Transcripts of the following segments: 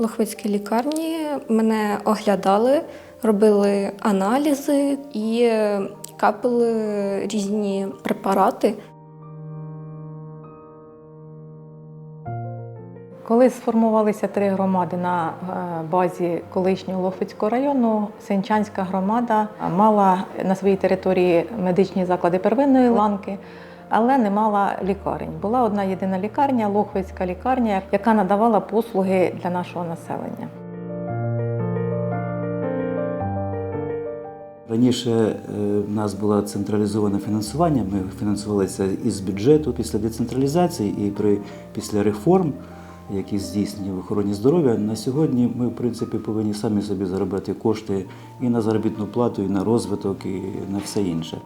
Лохвицькій лікарні. Мене оглядали, робили аналізи і капали різні препарати. Коли сформувалися три громади на е, базі колишнього Лохвицького району, Сенчанська громада мала на своїй території медичні заклади первинної ланки, але не мала лікарень. Була одна єдина лікарня, Лохвицька лікарня, яка надавала послуги для нашого населення. Раніше е, в нас було централізоване фінансування. Ми фінансувалися із бюджету після децентралізації і при після реформ, які здійснені в охороні здоров'я. На сьогодні ми, в принципі, повинні самі собі заробляти кошти і на заробітну плату, і на розвиток, і на все інше.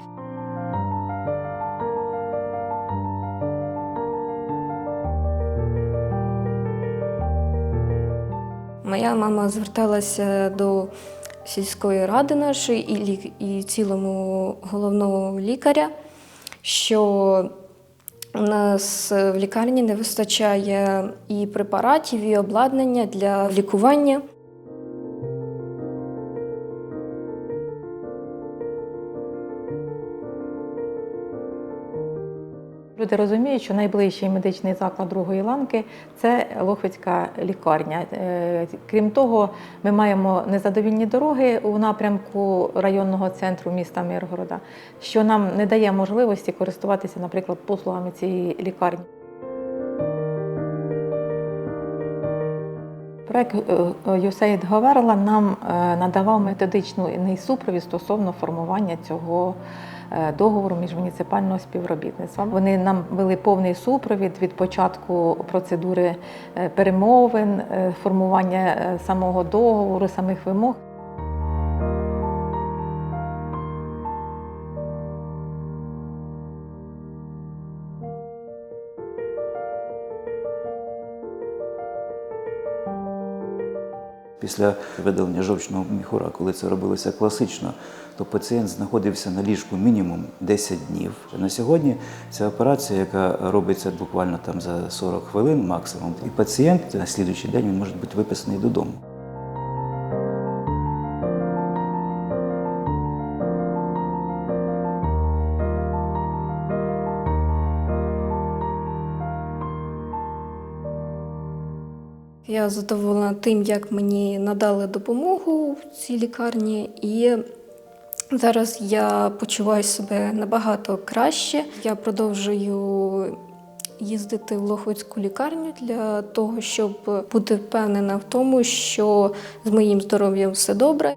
Моя мама зверталася до сільської ради нашої і, лі- і цілому головного лікаря, що у нас в лікарні не вистачає і препаратів, і обладнання для лікування. Люди розуміють, що найближчий медичний заклад другої ланки це Лохвицька лікарня. Е, Крім того, ми маємо незадовільні дороги у напрямку районного центру міста Миргорода, що нам не дає можливості користуватися, наприклад, послугами цієї лікарні. Проект USAID Говерла нам е, надавав методичний супровід стосовно формування цього е, договору міжмуніципального співробітництва. Вони нам вели повний супровід від початку процедури е, перемовин, формування самого договору, самих вимог. Після видалення жовчного міхура, коли це робилося класично, то пацієнт знаходився на ліжку мінімум 10 днів. На сьогодні ця операція, яка робиться буквально там за 40 хвилин максимум, і пацієнт на слідуючий день він може бути виписаний додому. Я задоволена тим, як мені надали допомогу в цій лікарні, і зараз я почуваю себе набагато краще. Я продовжую їздити в Лохвицьку лікарню для того, щоб бути впевнена в тому, що з моїм здоров'ям все добре.